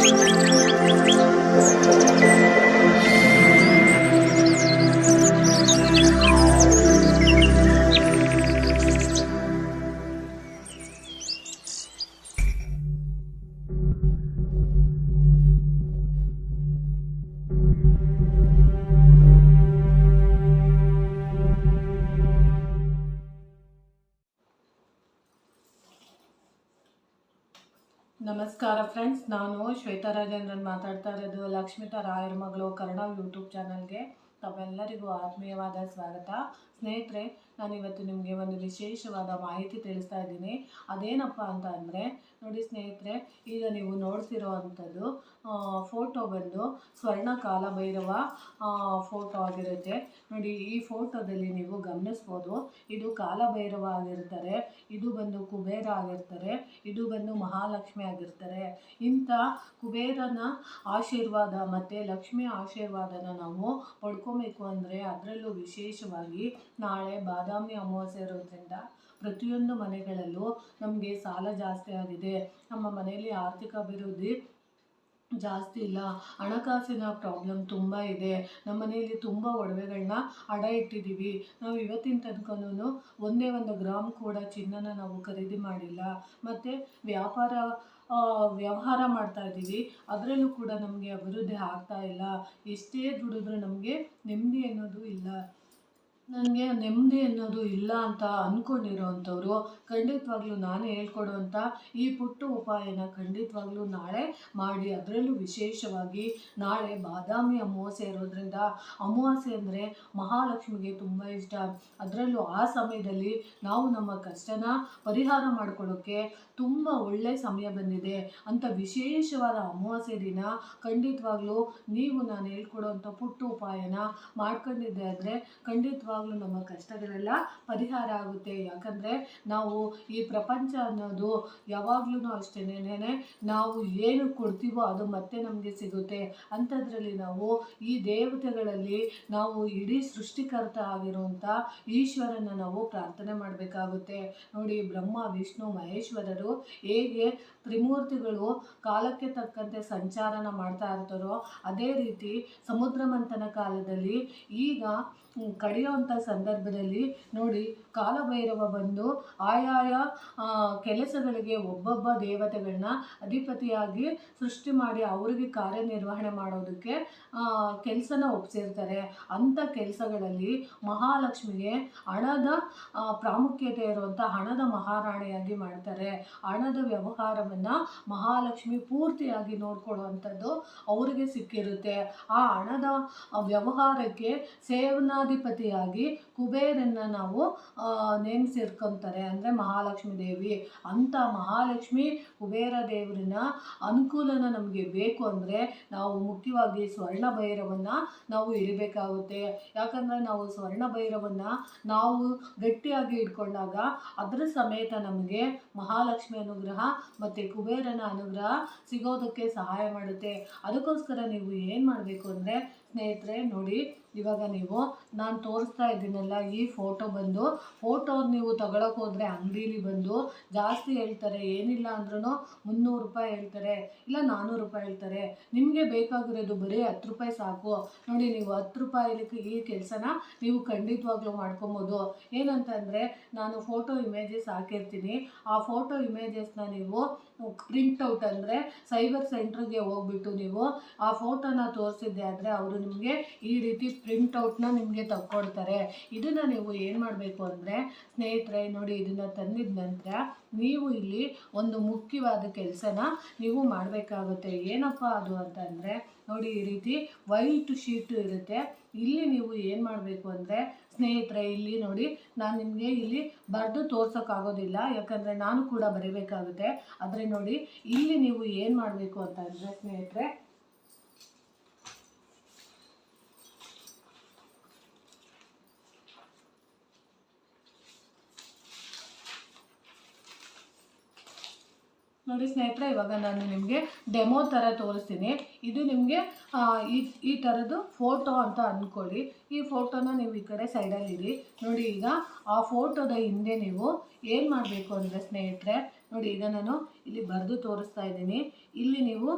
Música ನಮಸ್ಕಾರ ಫ್ರೆಂಡ್ಸ್, ನಾನು ಶ್ವೇತಾ ರಾಜೇಂದ್ರನ್ ಮಾತಾಡ್ತಾ ಇರೋದು ಲಕ್ಷ್ಮಿತಾ ರಾಯರ ಮಗಳು ಕನ್ನಡ ಯೂಟ್ಯೂಬ್ ಚಾನಲ್ಗೆ. ತಾವೆಲ್ಲರಿಗೂ ಆತ್ಮೀಯವಾದ ಸ್ವಾಗತ. ಸ್ನೇಹಿತರೆ, ನಾನಿವತ್ತು ನಿಮಗೆ ಒಂದು ವಿಶೇಷವಾದ ಮಾಹಿತಿ ತಿಳಿಸ್ತಾ ಇದ್ದೀನಿ. ಅದೇನಪ್ಪ ಅಂತ ಅಂದರೆ, ನೋಡಿ ಸ್ನೇಹಿತರೆ, ಈಗ ನೀವು ನೋಡ್ತಿರೋ ಅಂಥದ್ದು ಫೋಟೋ ಬಂದು ಸ್ವರ್ಣ ಕಾಲಭೈರವ ಫೋಟೋ ಆಗಿರುತ್ತೆ. ನೋಡಿ, ಈ ಫೋಟೋದಲ್ಲಿ ನೀವು ಗಮನಿಸ್ಬೋದು, ಇದು ಕಾಲಭೈರವ ಆಗಿರ್ತಾರೆ, ಇದು ಬಂದು ಕುಬೇರ ಆಗಿರ್ತಾರೆ, ಇದು ಬಂದು ಮಹಾಲಕ್ಷ್ಮಿ ಆಗಿರ್ತಾರೆ. ಇಂಥ ಕುಬೇರನ ಆಶೀರ್ವಾದ ಮತ್ತು ಲಕ್ಷ್ಮಿ ಆಶೀರ್ವಾದನ ನಾವು ಪಡ್ಕೊಬೇಕು ಅಂದರೆ ಅದರಲ್ಲೂ ವಿಶೇಷವಾಗಿ ನಾಳೆ ಬಾದಾಮಿ ಅಮಾವಾಸ್ಯೆ ಇರೋದ್ರಿಂದ ಪ್ರತಿಯೊಂದು ಮನೆಗಳಲ್ಲೂ ನಮಗೆ ಸಾಲ ಜಾಸ್ತಿ ಆಗಿದೆ. ನಮ್ಮ ಮನೆಯಲ್ಲಿ ಆರ್ಥಿಕ ಅಭಿವೃದ್ಧಿ ಜಾಸ್ತಿ ಇಲ್ಲ. ಹಣಕಾಸಿನ ಪ್ರಾಬ್ಲಮ್ ತುಂಬ ಇದೆ. ನಮ್ಮ ಮನೆಯಲ್ಲಿ ತುಂಬ ಒಡವೆಗಳನ್ನ ಅಡ ಇಟ್ಟಿದ್ದೀವಿ. ನಾವು ಇವತ್ತಿನ ತನಕನೂ ಒಂದೇ ಒಂದು ಗ್ರಾಮ್ ಕೂಡ ಚಿನ್ನನ ನಾವು ಖರೀದಿ ಮಾಡಿಲ್ಲ. ಮತ್ತು ವ್ಯಾಪಾರ ವ್ಯವಹಾರ ಮಾಡ್ತಾ ಇದ್ದೀವಿ. ಅದರಲ್ಲೂ ಕೂಡ ನಮಗೆ ಅಭಿವೃದ್ಧಿ ಆಗ್ತಾ ಇಲ್ಲ. ಎಷ್ಟೇ ದುಡಿದ್ರೂ ನಮಗೆ ನೆಮ್ಮದಿ ಅನ್ನೋದು ಇಲ್ಲ. ನನಗೆ ನೆಮ್ಮದಿ ಅನ್ನೋದು ಇಲ್ಲ ಅಂತ ಅಂದ್ಕೊಂಡಿರೋವಂಥವ್ರು ಖಂಡಿತವಾಗ್ಲೂ ನಾನು ಹೇಳ್ಕೊಡುವಂಥ ಈ ಪುಟ್ಟ ಉಪಾಯನ ಖಂಡಿತವಾಗ್ಲೂ ನಾಳೆ ಮಾಡಿ, ಅದರಲ್ಲೂ ವಿಶೇಷವಾಗಿ ನಾಳೆ ಬಾದಾಮಿ ಅಮಾವಾಸ್ಯೆ ಇರೋದ್ರಿಂದ, ಅಮಾವಾಸ್ಯೆ ಅಂದರೆ ಮಹಾಲಕ್ಷ್ಮಿಗೆ ತುಂಬ ಇಷ್ಟ. ಅದರಲ್ಲೂ ಆ ಸಮಯದಲ್ಲಿ ನಾವು ನಮ್ಮ ಕಷ್ಟನ ಪರಿಹಾರ ಮಾಡಿಕೊಳ್ಳೋಕ್ಕೆ ತುಂಬ ಒಳ್ಳೆಯ ಸಮಯ ಬಂದಿದೆ. ಅಂತ ವಿಶೇಷವಾದ ಅಮಾವಾಸ್ಯೆ ದಿನ ಖಂಡಿತವಾಗ್ಲೂ ನೀವು ನಾನು ಹೇಳ್ಕೊಡೋವಂಥ ಪುಟ್ಟ ಉಪಾಯನ ಮಾಡ್ಕೊಂಡಿದ್ದೆ ಆದರೆ ಖಂಡಿತವಾಗ್ಲೂ ನಮ್ಮ ಕಷ್ಟಗಳೆಲ್ಲ ಪರಿಹಾರ ಆಗುತ್ತೆ. ಯಾಕಂದರೆ ನಾವು ಈ ಪ್ರಪಂಚ ಅನ್ನೋದು ಯಾವಾಗ್ಲೂ ಅಷ್ಟೇನೆ ನಾವು ಏನು ಕೊಡ್ತೀವೋ ಅದು ಮತ್ತೆ ನಮಗೆ ಸಿಗುತ್ತೆ. ಅಂಥದ್ರಲ್ಲಿ ನಾವು ಈ ದೇವತೆಗಳಲ್ಲಿ ನಾವು ಇಡೀ ಸೃಷ್ಟಿಕರ್ತ ಆಗಿರುವಂಥ ಈಶ್ವರನ ನಾವು ಪ್ರಾರ್ಥನೆ ಮಾಡಬೇಕಾಗುತ್ತೆ. ನೋಡಿ ಬ್ರಹ್ಮ, ವಿಷ್ಣು, ಮಹೇಶ್ವರರು ಹೇಗೆ ತ್ರಿಮೂರ್ತಿಗಳು ಕಾಲಕ್ಕೆ ತಕ್ಕಂತೆ ಸಂಚಾರನ ಮಾಡ್ತಾ ಇರ್ತಾರೋ ಅದೇ ರೀತಿ ಸಮುದ್ರ ಮಂಥನ ಕಾಲದಲ್ಲಿ ಈಗ ಕಡಿಯೋವಂಥ ಸಂದರ್ಭದಲ್ಲಿ ನೋಡಿ ಕಾಲಭೈರವ ಬಂದು ಆಯಾಯ ಕೆಲಸಗಳಿಗೆ ಒಬ್ಬೊಬ್ಬ ದೇವತೆಗಳನ್ನ ಅಧಿಪತಿಯಾಗಿ ಸೃಷ್ಟಿ ಮಾಡಿ ಅವರಿಗೆ ಕಾರ್ಯನಿರ್ವಹಣೆ ಮಾಡೋದಕ್ಕೆ ಕೆಲಸನ ಒಪ್ಸಿರ್ತಾರೆ. ಅಂಥ ಕೆಲಸಗಳಲ್ಲಿ ಮಹಾಲಕ್ಷ್ಮಿಗೆ ಹಣದ ಪ್ರಾಮುಖ್ಯತೆ ಇರುವಂಥ ಹಣದ ಮಹಾರಾಣಿಯಾಗಿ ಮಾಡ್ತಾರೆ. ಹಣದ ವ್ಯವಹಾರವನ್ನು ಮಹಾಲಕ್ಷ್ಮಿ ಪೂರ್ತಿಯಾಗಿ ನೋಡ್ಕೊಳ್ಳುವಂಥದ್ದು ಅವರಿಗೆ ಸಿಕ್ಕಿರುತ್ತೆ. ಆ ಹಣದ ವ್ಯವಹಾರಕ್ಕೆ ಸೇವನಾಧಿಪತಿಯಾಗಿ ಕುಬೇರನ್ನ ನಾವು ಆ, ನೇಮಿಸಿರ್ಕೊಂತಾರೆ ಅಂದರೆ ಮಹಾಲಕ್ಷ್ಮಿ ದೇವಿ. ಅಂಥ ಮಹಾಲಕ್ಷ್ಮಿ ಕುಬೇರ ದೇವರನ್ನ ಅನುಕೂಲನ ನಮಗೆ ಬೇಕು ಅಂದರೆ ನಾವು ಮುಖ್ಯವಾಗಿ ಸ್ವರ್ಣ ಭೈರವನ್ನು ನಾವು ಇಡಬೇಕಾಗುತ್ತೆ ಯಾಕಂದರೆ ನಾವು ಸ್ವರ್ಣ ಭೈರವನ್ನು ನಾವು ಗಟ್ಟಿಯಾಗಿ ಇಟ್ಕೊಂಡಾಗ ಅದರ ಸಮೇತ ನಮಗೆ ಮಹಾಲಕ್ಷ್ಮಿ ಅನುಗ್ರಹ ಮತ್ತು ಕುಬೇರನ ಅನುಗ್ರಹ ಸಿಗೋದಕ್ಕೆ ಸಹಾಯ ಮಾಡುತ್ತೆ. ಅದಕ್ಕೋಸ್ಕರ ನೀವು ಏನು ಮಾಡಬೇಕು ಅಂದರೆ ಸ್ನೇಹಿತರೆ ನೋಡಿ ಇವಾಗ ನೀವು, ನಾನು ತೋರಿಸ್ತಾ ಇದ್ದೀನಲ್ಲ ಈ ಫೋಟೋ ಬಂದು. ಫೋಟೋ ನೀವು ತಗೊಳಕ್ಕೆ ಹೋದರೆ ಅಂಗಡೀಲಿ ಬಂದು ಜಾಸ್ತಿ ಹೇಳ್ತಾರೆ, ಏನಿಲ್ಲ ಅಂದ್ರೂ ಮುನ್ನೂರು ರೂಪಾಯಿ ಹೇಳ್ತಾರೆ, ಇಲ್ಲ ನಾನ್ನೂರು ರೂಪಾಯಿ ಹೇಳ್ತಾರೆ. ನಿಮಗೆ ಬೇಕಾಗಿರೋದು ಬರೀ ಹತ್ತು ರೂಪಾಯಿ ಸಾಕು. ನೋಡಿ, ನೀವು ಹತ್ತು ರೂಪಾಯಿ ಈ ಕೆಲಸನ ನೀವು ಖಂಡಿತವಾಗ್ಲೂ ಮಾಡ್ಕೊಬೋದು. ಏನಂತಂದರೆ, ನಾನು ಫೋಟೋ ಇಮೇಜಸ್ ಹಾಕಿರ್ತೀನಿ. ಆ ಫೋಟೋ ಇಮೇಜಸ್ನ ನೀವು ಪ್ರಿಂಟ್ ಔಟ್ ಅಂದರೆ ಸೈಬರ್ ಸೆಂಟ್ರಿಗೆ ಹೋಗ್ಬಿಟ್ಟು ನೀವು ಆ ಫೋಟೋನ ತೋರಿಸಿದ್ದೆ ಆದರೆ ಅವರು ನಿಮಗೆ ಈ ರೀತಿ ಪ್ರಿಂಟ್ ಔಟ್ನ ನಿಮಗೆ ತಕ್ಕೊಡ್ತಾರೆ. ಇದನ್ನು ನೀವು ಏನು ಮಾಡಬೇಕು ಅಂದರೆ, ಸ್ನೇಹಿತರೆ, ನೋಡಿ, ಇದನ್ನು ತಂದಿದ ನಂತರ ನೀವು ಇಲ್ಲಿ ಒಂದು ಮುಖ್ಯವಾದ ಕೆಲಸನ ನೀವು ಮಾಡಬೇಕಾಗುತ್ತೆ. ಏನಪ್ಪ ಅದು ಅಂತಂದರೆ ನೋಡಿ ಈ ರೀತಿ ವೈಟ್ ಶೀಟ್ ಇರುತ್ತೆ. ಇಲ್ಲಿ ನೀವು ಏನು ಮಾಡಬೇಕು ಅಂದರೆ, ಸ್ನೇಹಿತರೆ, ಇಲ್ಲಿ ನೋಡಿ ನಾನು ನಿಮಗೆ ಇಲ್ಲಿ ಬರೆದು ತೋರ್ಸೋಕ್ಕಾಗೋದಿಲ್ಲ. ಯಾಕಂದರೆ ನಾನು ಕೂಡ ಬರೀಬೇಕಾಗುತ್ತೆ. ಆದರೆ ನೋಡಿ, ಇಲ್ಲಿ ನೀವು ಏನು ಮಾಡಬೇಕು ಅಂತಂದರೆ ಸ್ನೇಹಿತರೆ ನೋಡಿ ಸ್ನೇಹಿತರೆ, ಇವಾಗ ನಾನು ನಿಮಗೆ ಡೆಮೋ ಥರ ತೋರಿಸ್ತೀನಿ. ಇದು ನಿಮಗೆ ಈ ಈ ಥರದ್ದು ಫೋಟೋ ಅಂತ ಅಂದ್ಕೊಳ್ಳಿ ಈ ಫೋಟೋನ ನೀವು ಈ ಕಡೆ ಸೈಡಲ್ಲಿ ಇಡಿ ನೋಡಿ ಈಗ ಆ ಫೋಟೋದ ಹಿಂದೆ ನೀವು ಏನು ಮಾಡಬೇಕು ಅಂದರೆ ಸ್ನೇಹಿತರೆ, ನೋಡಿ ಈಗ ನಾನು ಇಲ್ಲಿ ಬರೆದು ತೋರಿಸ್ತಾ ಇದ್ದೀನಿ. ಇಲ್ಲಿ ನೀವು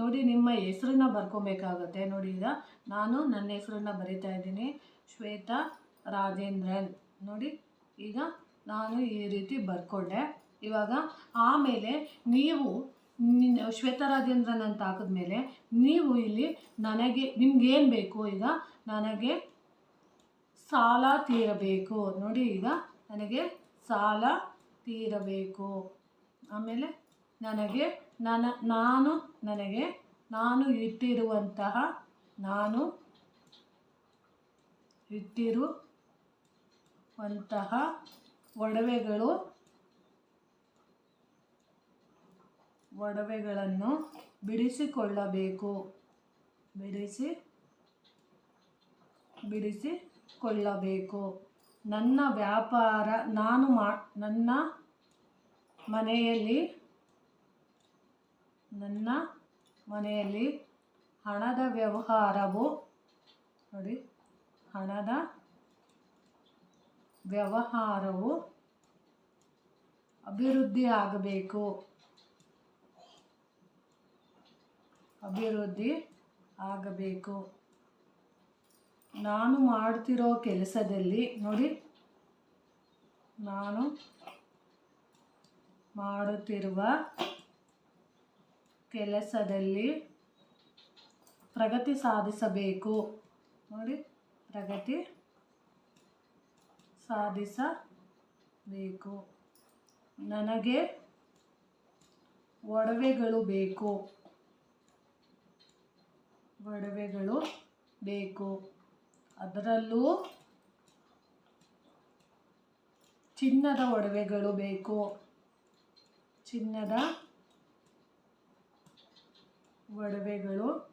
ನೋಡಿ ನಿಮ್ಮ ಹೆಸರನ್ನ ಬರ್ಕೊಬೇಕಾಗತ್ತೆ. ನೋಡಿ ಈಗ ನಾನು ನನ್ನ ಹೆಸರನ್ನ ಬರಿತಾ ಇದ್ದೀನಿ. ಶ್ವೇತಾ ರಾಜೇಂದ್ರನ್. ನೋಡಿ ಈಗ ನಾನು ಈ ರೀತಿ ಬರ್ಕೊಂಡೆ. ಇವಾಗ ಆಮೇಲೆ ನೀವು ಶ್ವೇತರಾಜೇಂದ್ರನ್ ಶ್ವೇತಾ ರಾಜೇಂದ್ರನ್ ಅಂತ ಹಾಕಿದ್ಮೇಲೆ ನೀವು ಇಲ್ಲಿ ನನಗೆ ನಿಮ್ಗೇನು ಬೇಕು ಈಗ? ನನಗೆ ಸಾಲ ತೀರಬೇಕು. ನೋಡಿ ಈಗ ನನಗೆ ಸಾಲ ತೀರಬೇಕು. ಆಮೇಲೆ ನನಗೆ ನನ್ನ, ನಾನು ನನಗೆ, ನಾನು ಇಟ್ಟಿರುವಂತಹ ನಾನು ಇಟ್ಟಿರುವಂತಹ ಒಡವೆಗಳು ಒಡವೆಗಳನ್ನು ಬಿಡಿಸಿಕೊಳ್ಳಬೇಕು. ಬಿಡಿಸಿ, ಬಿಡಿಸಿಕೊಳ್ಳಬೇಕು. ನನ್ನ ವ್ಯಾಪಾರ, ನಾನು ಮಾ, ನನ್ನ ಮನೆಯಲ್ಲಿ ನನ್ನ ಮನೆಯಲ್ಲಿ ಹಣದ ವ್ಯವಹಾರವು, ನೋಡಿ, ಹಣದ ವ್ಯವಹಾರವು ಅಭಿವೃದ್ಧಿ ಆಗಬೇಕು ಅಭಿವೃದ್ಧಿ ಆಗಬೇಕು. ನಾನು ಮಾಡ್ತಿರೋ ಕೆಲಸದಲ್ಲಿ ನೋಡಿ, ನಾನು ಮಾಡುತ್ತಿರುವ ಕೆಲಸದಲ್ಲಿ ಪ್ರಗತಿ ಸಾಧಿಸಬೇಕು. ನೋಡಿ, ಪ್ರಗತಿ ಸಾಧಿಸಬೇಕು. ನನಗೆ ಒಡವೆಗಳು ಬೇಕು. ಒಡವೆಗಳು ಬೇಕು. ಅದರಲ್ಲೂ ಚಿನ್ನದ ಒಡವೆಗಳು ಬೇಕು. ಚಿನ್ನದ ಒಡವೆಗಳು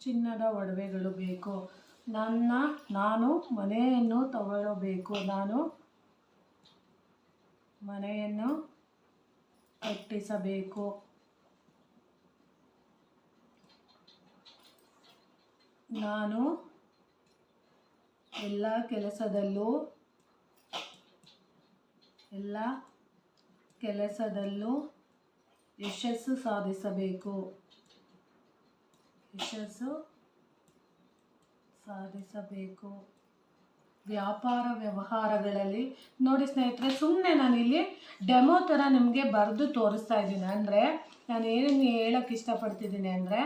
ಚಿನ್ನದ ಒಡವೆಗಳು ಬೇಕು. ನನ್ನ, ನಾನು ಮನೆಯನ್ನು ತಗೊಳ್ಳಬೇಕು ನಾನು ಮನೆಯನ್ನು ಕಟ್ಟಿಸಬೇಕು. ನಾನು ಎಲ್ಲ ಕೆಲಸದಲ್ಲೂ ಎಲ್ಲ ಕೆಲಸದಲ್ಲೂ ಯಶಸ್ಸು ಸಾಧಿಸಬೇಕು. ಯಶಸ್ಸು ಸಾಧಿಸಬೇಕು. ವ್ಯಾಪಾರ ವ್ಯವಹಾರಗಳಲ್ಲಿ ನೋಡಿ ಸ್ನೇಹಿತರೆ ಸುಮ್ಮನೆ ನಾನಿಲ್ಲಿ ಡೆಮೋ ಥರ ನಿಮಗೆ ಬರೆದು ತೋರಿಸ್ತಾ ಇದ್ದೀನಿ. ಅಂದರೆ ನಾನು ಏನು ಹೇಳೋಕ್ಕೆ ಇಷ್ಟಪಡ್ತಿದ್ದೀನಿ ಅಂದರೆ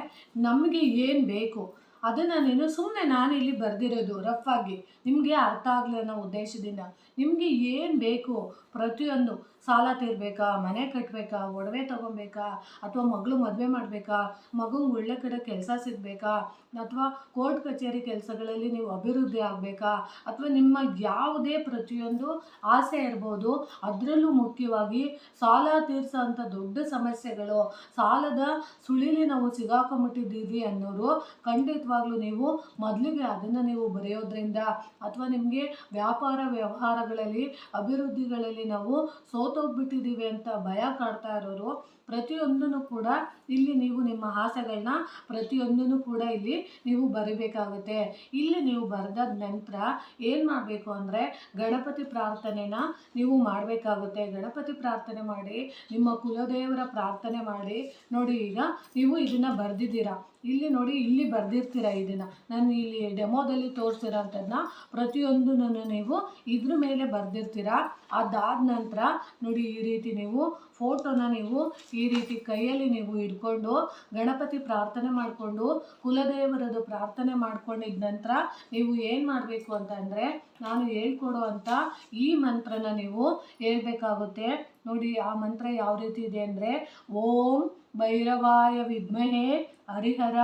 ನಮಗೆ ಏನು ಬೇಕು? ಅದನ್ನು ನೀನು ಸುಮ್ಮನೆ ನಾನು ಇಲ್ಲಿ ಬರೆದಿರೋದು ರಫ್ ಆಗಿ. ನಿಮಗೆ ಅರ್ಥ ಆಗಲಿ ಅನ್ನೋ ಉದ್ದೇಶದಿಂದ. ನಿಮಗೆ ಏನು ಬೇಕು ಪ್ರತಿಯೊಂದು. ಸಾಲ ತೀರ್ಬೇಕಾ, ಮನೆ ಕಟ್ಟಬೇಕಾ ಒಡವೆ ತೊಗೊಬೇಕಾ, ಅಥವಾ ಮಗಳು ಮದುವೆ ಮಾಡಬೇಕಾ, ಮಗುಂಗೆ ಒಳ್ಳೆ ಕಡೆ ಕೆಲಸ ಸಿಗಬೇಕಾ, ಅಥವಾ ಕೋರ್ಟ್ ಕಚೇರಿ ಕೆಲಸಗಳಲ್ಲಿ ನೀವು ಅಭಿವೃದ್ಧಿ ಆಗಬೇಕಾ, ಅಥವಾ ನಿಮ್ಮ ಯಾವುದೇ ಪ್ರತಿಯೊಂದು ಆಸೆ ಇರ್ಬೋದು, ಅದರಲ್ಲೂ ಮುಖ್ಯವಾಗಿ ಸಾಲ ತೀರ್ಸೋಂಥ ದೊಡ್ಡ ಸಮಸ್ಯೆಗಳು, ಸಾಲದ ಸುಳಿಲಿ ನಾವು ಸಿಗಾಕೊಂಬಿಟ್ಟಿದ್ದೀವಿ ಅನ್ನೋರು ಖಂಡಿತವಾಗ್ಲೂ ನೀವು ಮೊದಲಿಗೆ ಅದನ್ನು ನೀವು ಬರೆಯೋದ್ರಿಂದ, ಅಥವಾ ನಿಮಗೆ ವ್ಯಾಪಾರ ವ್ಯವಹಾರಗಳಲ್ಲಿ, ಅಭಿವೃದ್ಧಿಗಳಲ್ಲಿ ನಾವು ಸೋತೋಗ್ಬಿಟ್ಟಿದ್ದೀವಿ ಅಂತ ಭಯ ಕಾಡ್ತಾ ಇರೋರು, ಪ್ರತಿಯೊಂದನ್ನು ಕೂಡ ಇಲ್ಲಿ ನೀವು ನಿಮ್ಮ ಆಸೆಗಳನ್ನ ಪ್ರತಿಯೊಂದನ್ನು ಕೂಡ ಇಲ್ಲಿ ನೀವು ಬರಿಬೇಕಾಗುತ್ತೆ. ಇಲ್ಲಿ ನೀವು ಬರೆದಾದ ನಂತರ ಏನು ಮಾಡಬೇಕು ಅಂದರೆ ಗಣಪತಿ ಪ್ರಾರ್ಥನೆನ ನೀವು ಮಾಡಬೇಕಾಗುತ್ತೆ. ಗಣಪತಿ ಪ್ರಾರ್ಥನೆ ಮಾಡಿ, ನಿಮ್ಮ ಕುಲದೇವರ ಪ್ರಾರ್ಥನೆ ಮಾಡಿ, ನೋಡಿ ಈಗ ನೀವು ಇದನ್ನು ಬರೆದಿದ್ದೀರಾ. ಇಲ್ಲಿ ನೋಡಿ, ಇಲ್ಲಿ ಬರೆದಿರ್ತೀರ ಇದನ್ನು ನಾನು ಇಲ್ಲಿ ಡೆಮೋದಲ್ಲಿ ತೋರಿಸಿರೋಂಥದ್ದನ್ನ ಪ್ರತಿಯೊಂದನ್ನು ನೀವು ಇದ್ರ ಮೇಲೆ ಬರೆದಿರ್ತೀರ? ಅದಾದ ನಂತರ ನೋಡಿ, ಈ ರೀತಿ ನೀವು ಫೋಟೋನ ನೀವು ಈ ರೀತಿ ಕೈಯಲ್ಲಿ ನೀವು ಇಟ್ಕೊಂಡು ಗಣಪತಿ ಪ್ರಾರ್ಥನೆ ಮಾಡಿಕೊಂಡು, ಕುಲದೇವರದು ಪ್ರಾರ್ಥನೆ ಮಾಡ್ಕೊಂಡಿದ ನಂತರ ನೀವು ಏನು ಮಾಡಬೇಕು ಅಂತಂದರೆ ನಾನು ಹೇಳ್ಕೊಡೋ ಅಂತ ಈ ಮಂತ್ರನ ನೀವು ಹೇಳ್ಬೇಕಾಗುತ್ತೆ. ನೋಡಿ, ಆ ಮಂತ್ರ ಯಾವ ರೀತಿ ಇದೆ ಅಂದರೆ, ಓಂ ಭೈರವಾಯ ವಿದ್ಮಹೇ ಹರಿಹರ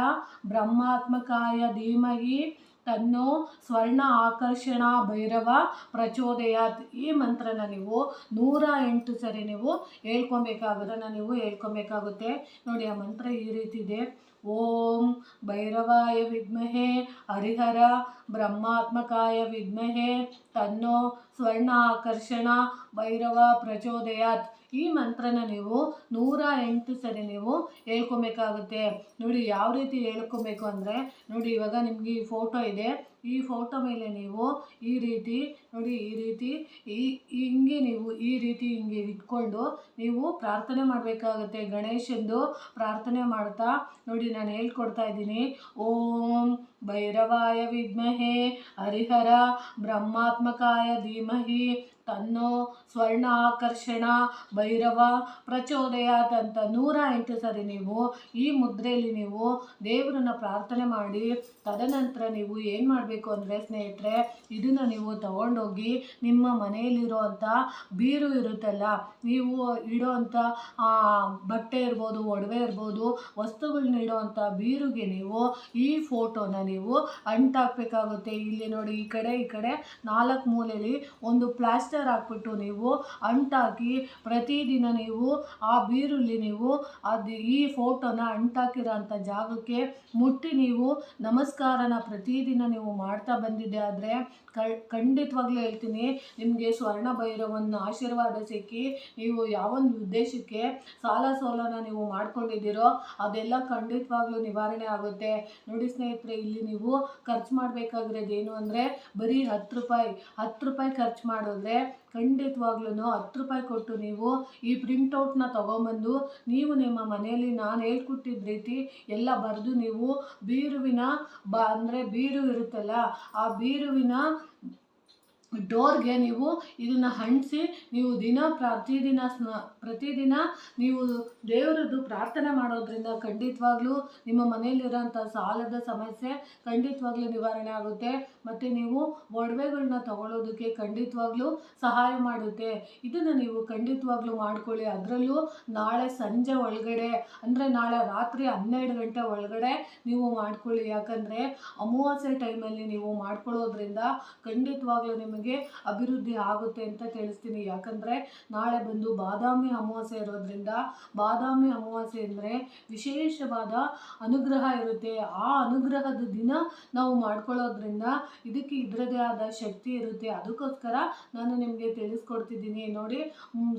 ಬ್ರಹ್ಮಾತ್ಮಕಾಯ ಧೀಮಹಿ ತನ್ನೋ ಸ್ವರ್ಣ ಆಕರ್ಷಣ ಭೈರವ ಪ್ರಚೋದಯಾತ್. ಈ ಮಂತ್ರನ ನೀವು ನೂರ ಎಂಟು ಸರಿ ನೀವು ಹೇಳ್ಕೊಬೇಕಾಗದನ್ನ ನೀವು ಹೇಳ್ಕೊಬೇಕಾಗುತ್ತೆ. ನೋಡಿ, ಆ ಮಂತ್ರ ಈ ರೀತಿ ಇದೆ. ಓಂ ಭೈರವಾಯ ವಿದ್ಮಹೆ, ಹರಿಹರ ಬ್ರಹ್ಮಾತ್ಮಕಾಯ ವಿದ್ಮಹೆ, ತನ್ನೋ ಸ್ವರ್ಣ ಆಕರ್ಷಣ ಭೈರವ ಪ್ರಚೋದಯಾತ್. ಈ ಮಂತ್ರನ ನೀವು ನೂರ ಎಂಟು ಸರಿ ನೀವು ಹೇಳ್ಕೊಬೇಕಾಗುತ್ತೆ. ನೋಡಿ, ಯಾವ ರೀತಿ ಹೇಳ್ಕೊಬೇಕು ಅಂದರೆ, ನೋಡಿ, ಇವಾಗ ನಿಮಗೆ ಈ ಫೋಟೋ ಇದೆ. ಈ ಫೋಟೋ ಮೇಲೆ ನೀವು ಈ ರೀತಿ, ನೋಡಿ, ಈ ರೀತಿ, ಈ, ಹಿಂಗೆ ನೀವು ಈ ರೀತಿ ಹಿಂಗೆ ಇಟ್ಕೊಂಡು ನೀವು ಪ್ರಾರ್ಥನೆ ಮಾಡಬೇಕಾಗುತ್ತೆ. ಗಣೇಶಂದು ಪ್ರಾರ್ಥನೆ ಮಾಡ್ತಾ, ನೋಡಿ, ನಾನು ಹೇಳ್ಕೊಡ್ತಾ ಇದ್ದೀನಿ. ಓಂ ಭೈರವಾಯ ವಿದ್ಮಹೇ ಹರಿಹರ ಬ್ರಹ್ಮಾತ್ಮಕಾಯ ಧೀಮಹಿ ತನ್ನೋ ಸ್ವರ್ಣ ಆಕರ್ಷಣ ಭೈರವ ಪ್ರಚೋದಯಾದಂಥ ನೂರ ಎಂಟು ಸರಿ ನೀವು ಈ ಮುದ್ರೆಯಲ್ಲಿ ನೀವು ದೇವರನ್ನ ಪ್ರಾರ್ಥನೆ ಮಾಡಿ, ತದನಂತರ ನೀವು ಏನು ಮಾಡಬೇಕು ಅಂದರೆ ಸ್ನೇಹಿತರೆ, ಇದನ್ನು ನೀವು ತಗೊಂಡೋಗಿ ನಿಮ್ಮ ಮನೆಯಲ್ಲಿರುವಂಥ ಬೀರು ಇರುತ್ತಲ್ಲ, ನೀವು ಇಡೋವಂಥ ಬಟ್ಟೆ ಇರ್ಬೋದು, ಒಡವೆ ಇರ್ಬೋದು ವಸ್ತುಗಳನ್ನ ಇಡೋವಂಥ ಬೀರುಗೆ ನೀವು ಈ ಫೋಟೋನ ನೀವು ಅಂಟಾಕ್ಬೇಕಾಗುತ್ತೆ. ಇಲ್ಲಿ ನೋಡಿ, ಈ ಕಡೆ ಈ ಕಡೆ ನಾಲ್ಕು ಮೂಲೆಯಲ್ಲಿ ಒಂದು ಪ್ಲಾಸ್ಟರ್ ಹಾಕ್ಬಿಟ್ಟು ನೀವು ಅಂಟಾಕಿ ಪ್ರತಿದಿನ ನೀವು ಆ ಬೀರುಳ್ಳಿ ನೀವು ಅದು ಈ ಫೋಟೋನ ಅಂಟಾಕಿರೋಂಥ ಜಾಗಕ್ಕೆ ಮುಟ್ಟಿ ನೀವು ನಮಸ್ಕಾರನ ಪ್ರತಿದಿನ ನೀವು ಮಾಡ್ತಾ ಬಂದಿದ್ದೆ ಆದರೆ ಖಂಡಿತವಾಗ್ಲೂ ಹೇಳ್ತೀನಿ, ನಿಮಗೆ ಸ್ವರ್ಣ ಭೈರವನ್ನು ಆಶೀರ್ವಾದ ಸಿಕ್ಕಿ ನೀವು ಯಾವೊಂದು ಉದ್ದೇಶಕ್ಕೆ ಸಾಲ ಸೋಲನ ನೀವು ಮಾಡ್ಕೊಂಡಿದ್ದೀರೋ ಅದೆಲ್ಲ ಖಂಡಿತವಾಗ್ಲೂ ನಿವಾರಣೆ ಆಗುತ್ತೆ. ನೋಡಿ ಸ್ನೇಹಿತರೆ, ಇಲ್ಲಿ ನೀವು ಖರ್ಚು ಮಾಡಬೇಕಾಗಿರೋದೇನು ಅಂದರೆ ಬರೀ ಹತ್ತು ರೂಪಾಯಿ ಹತ್ತು ರೂಪಾಯಿ ಖರ್ಚು ಮಾಡಿದ್ರೆ ಖಂಡಿತವಾಗ್ಲೂ ಹತ್ತು ರೂಪಾಯಿ ಕೊಟ್ಟು ನೀವು ಈ ಪ್ರಿಂಟೌಟ್ನ ತೊಗೊಂಬಂದು ನೀವು ನಿಮ್ಮ ಮನೆಯಲ್ಲಿ ನಾನು ಹೇಳ್ಕೊಟ್ಟಿದ್ದ ರೀತಿ ಎಲ್ಲ ಬರೆದು ನೀವು ಬೀರುವಿನ ಬ, ಅಂದರೆ ಬೀರು ಇರುತ್ತಲ್ಲ, ಆ ಬೀರುವಿನ ಡೋರ್ಗೆ ನೀವು ಇದನ್ನು ಅಂಟಿಸಿ ನೀವು ದಿನ ಪ್ರತಿದಿನ ಸ್ನ, ಪ್ರತಿದಿನ ನೀವು ದೇವರದ್ದು ಪ್ರಾರ್ಥನೆ ಮಾಡೋದ್ರಿಂದ ಖಂಡಿತವಾಗ್ಲೂ ನಿಮ್ಮ ಮನೆಯಲ್ಲಿರೋಂಥ ಸಾಲದ ಸಮಸ್ಯೆ ಖಂಡಿತವಾಗ್ಲೂ ನಿವಾರಣೆ ಆಗುತ್ತೆ. ಮತ್ತು ನೀವು ಒಡವೆಗಳನ್ನ ತಗೊಳ್ಳೋದಕ್ಕೆ ಖಂಡಿತವಾಗ್ಲೂ ಸಹಾಯ ಮಾಡುತ್ತೆ. ಇದನ್ನು ನೀವು ಖಂಡಿತವಾಗ್ಲೂ ಮಾಡ್ಕೊಳ್ಳಿ. ಅದರಲ್ಲೂ ನಾಳೆ ಸಂಜೆ ಒಳಗಡೆ, ಅಂದರೆ ನಾಳೆ ರಾತ್ರಿ ಹನ್ನೆರಡು ಗಂಟೆ ಒಳಗಡೆ ನೀವು ಮಾಡ್ಕೊಳ್ಳಿ. ಯಾಕಂದರೆ ಅಮಾವಾಸ್ಯೆ ಟೈಮಲ್ಲಿ ನೀವು ಮಾಡ್ಕೊಳ್ಳೋದ್ರಿಂದ ಖಂಡಿತವಾಗ್ಲೂ ನಿಮಗೆ ಅಭಿವೃದ್ಧಿ ಆಗುತ್ತೆ ಅಂತ ತಿಳಿಸ್ತೀನಿ. ಯಾಕಂದರೆ ನಾಳೆ ಬಂದು ಬಾದಾಮಿ ಅಮಾವಾಸ್ಯೆ ಇರೋದ್ರಿಂದ, ಬಾದಾಮಿ ಅಮಾವಾಸ್ಯೆ ಅಂದರೆ ವಿಶೇಷವಾದ ಅನುಗ್ರಹ ಇರುತ್ತೆ. ಆ ಅನುಗ್ರಹದ ದಿನ ನಾವು ಮಾಡ್ಕೊಳ್ಳೋದ್ರಿಂದ ಇದಕ್ಕೆ ಇದರದೇ ಆದ ಶಕ್ತಿ ಇರುತ್ತೆ. ಅದಕ್ಕೋಸ್ಕರ ನಾನು ನಿಮಗೆ ತಿಳಿಸ್ಕೊಡ್ತಿದ್ದೀನಿ. ನೋಡಿ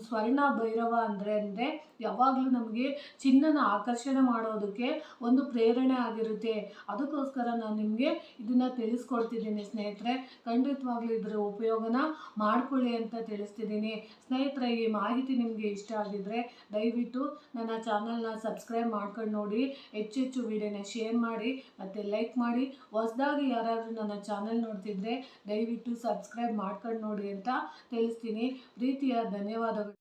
ಸ್ವರ್ಣ, ಭೈರವ ಅಂದರೆ ಅಂದರೆ ಯಾವಾಗಲೂ ನಮಗೆ ಚಿನ್ನನ ಆಕರ್ಷಣೆ ಮಾಡೋದಕ್ಕೆ ಒಂದು ಪ್ರೇರಣೆ ಆಗಿರುತ್ತೆ. ಅದಕ್ಕೋಸ್ಕರ ನಾನು ನಿಮಗೆ ಇದನ್ನು ತಿಳಿಸ್ಕೊಡ್ತಿದ್ದೀನಿ ಸ್ನೇಹಿತರೆ. ಖಂಡಿತವಾಗ್ಲೂ ಇದರ ಉಪಯೋಗನ ಮಾಡ್ಕೊಳ್ಳಿ ಅಂತ ತಿಳಿಸ್ತಿದ್ದೀನಿ. ಸ್ನೇಹಿತರೆ, ಈ ಮಾಹಿತಿ ನಿಮಗೆ ಇಷ್ಟ ಆಗಿದ್ರೆ ದಯವಿಟ್ಟು ನನ್ನ ಚಾನಲ್ನ ಸಬ್ಸ್ಕ್ರೈಬ್ ಮಾಡ್ಕೊಂಡು ನೋಡಿ. ಹೆಚ್ಚು ಹೆಚ್ಚು ವಿಡಿಯೋನ ಶೇರ್ ಮಾಡಿ ಮತ್ತು ಲೈಕ್ ಮಾಡಿ. ಹೊಸದಾಗಿ ಯಾರಾದರೂ ನನ್ನ ಚಾನಲ್ ನೋಡ್ತಿದ್ರೆ ದಯವಿಟ್ಟು ಸಬ್ಸ್ಕ್ರೈಬ್ ಮಾಡ್ಕೊಂಡು ನೋಡಿ ಅಂತ ತಿಳಿಸ್ತೀನಿ. ಪ್ರೀತಿಯ ಧನ್ಯವಾದಗಳು.